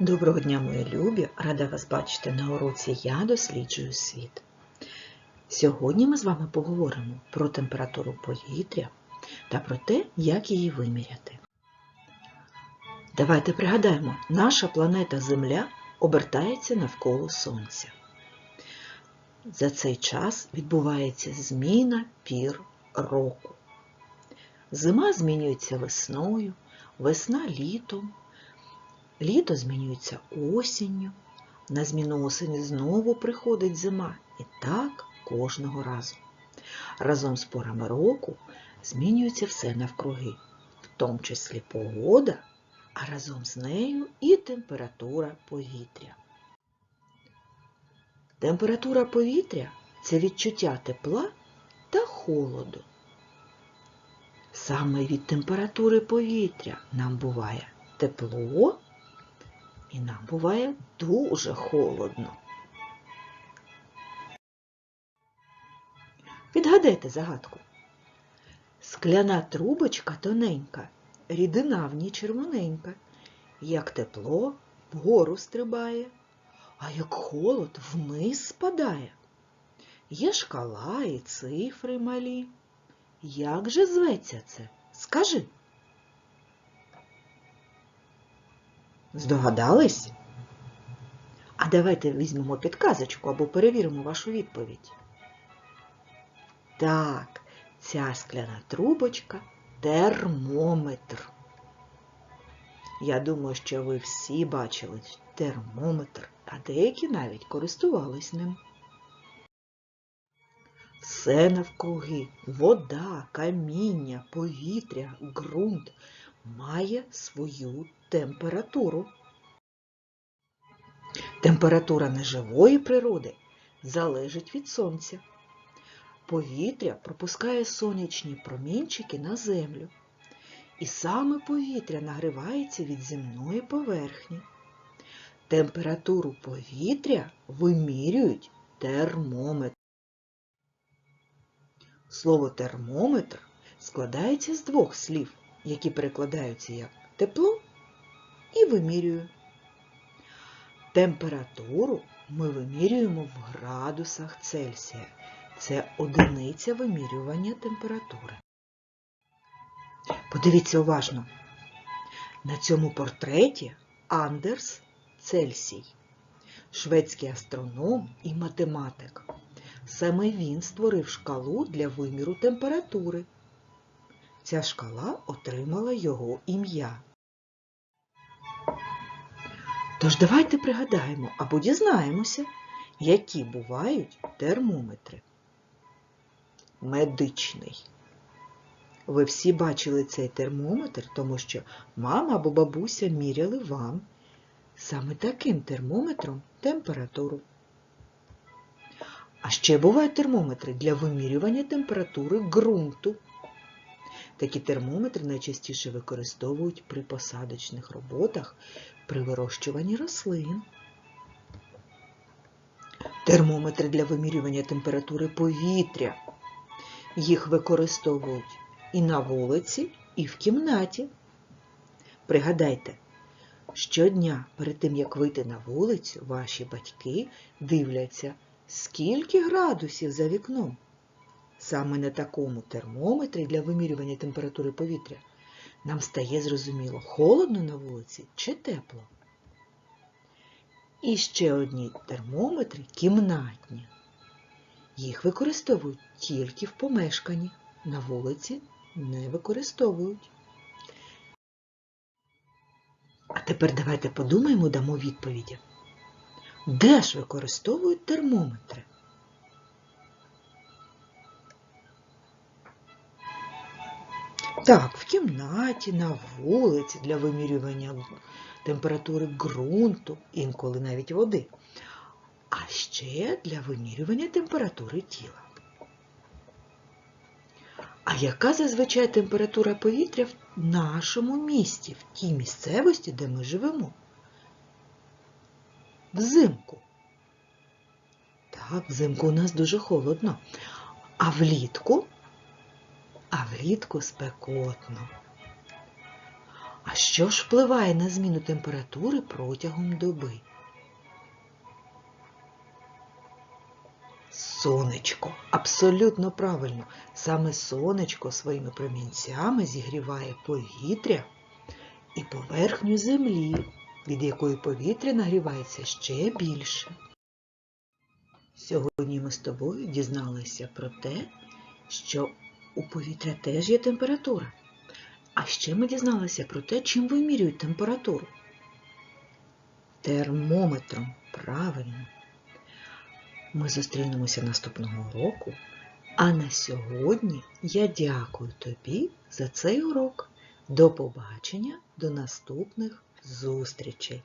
Доброго дня, мої любі! Рада вас бачити на уроці Я досліджую світ. Сьогодні ми з вами поговоримо про температуру повітря та про те, як її виміряти. Давайте пригадаємо, наша планета Земля обертається навколо Сонця. За цей час відбувається зміна пір року. Зима змінюється весною, весна літом. Літо змінюється осінню, на зміну осені знову приходить зима. І так кожного разу. Разом з порами року змінюється все навкруги, в тому числі погода, а разом з нею і температура повітря. Температура повітря це відчуття тепла та холоду. Саме від температури повітря нам буває тепло. І нам буває дуже холодно. Відгадайте загадку. Скляна трубочка тоненька, рідина в ній червоненька, як тепло вгору стрибає, а як холод вниз спадає. Є шкала і цифри малі. Як же зветься це? Скажи. Здогадались? А давайте візьмемо підказочку або перевіримо вашу відповідь. Так, ця скляна трубочка термометр. Я думаю, що ви всі бачили термометр, а деякі навіть користувались ним. Все навкруги, вода, каміння, повітря, ґрунт має свою температуру. Температура неживої природи залежить від сонця. Повітря пропускає сонячні промінчики на землю. І саме повітря нагрівається від земної поверхні. Температуру повітря вимірюють термометр. Слово термометр складається з двох слів, які перекладаються як тепло і вимірюю. Температуру ми вимірюємо в градусах Цельсія. Це одиниця вимірювання температури. Подивіться уважно. На цьому портреті Андерс Цельсій, шведський астроном і математик. Саме він створив шкалу для виміру температури. Ця шкала отримала його ім'я. Тож давайте пригадаємо або дізнаємося, які бувають термометри. Медичний. Ви всі бачили цей термометр, тому що мама або бабуся міряли вам саме таким термометром температуру. А ще бувають термометри для вимірювання температури ґрунту. Такі термометри найчастіше використовують при посадочних роботах при вирощуванні рослин. Термометри для вимірювання температури повітря. Їх використовують і на вулиці, і в кімнаті. Пригадайте, щодня перед тим, як вийти на вулицю, ваші батьки дивляться, скільки градусів за вікном. Саме на такому термометрі для вимірювання температури повітря нам стає зрозуміло, холодно на вулиці чи тепло. І ще одні термометри кімнатні. Їх використовують тільки в помешканні, на вулиці не використовують. А тепер давайте подумаємо, дамо відповіді. Де ж використовують термометри? Так, в кімнаті, на вулиці для вимірювання температури ґрунту, інколи навіть води, а ще для вимірювання температури тіла. А яка зазвичай температура повітря в нашому місті, в тій місцевості, де ми живемо? Взимку. Так, взимку у нас дуже холодно. А влітку? Влітку спекотно. А що ж впливає на зміну температури протягом доби? Сонечко. Абсолютно правильно. Саме сонечко своїми промінцями зігріває повітря і поверхню землі, від якої повітря нагрівається ще більше. Сьогодні ми з тобою дізналися про те, що у повітря теж є температура. А ще ми дізналися про те, чим вимірюють температуру. Термометром. Правильно. Ми зустрінемося наступного року. А на сьогодні я дякую тобі за цей урок. До побачення, до наступних зустрічей!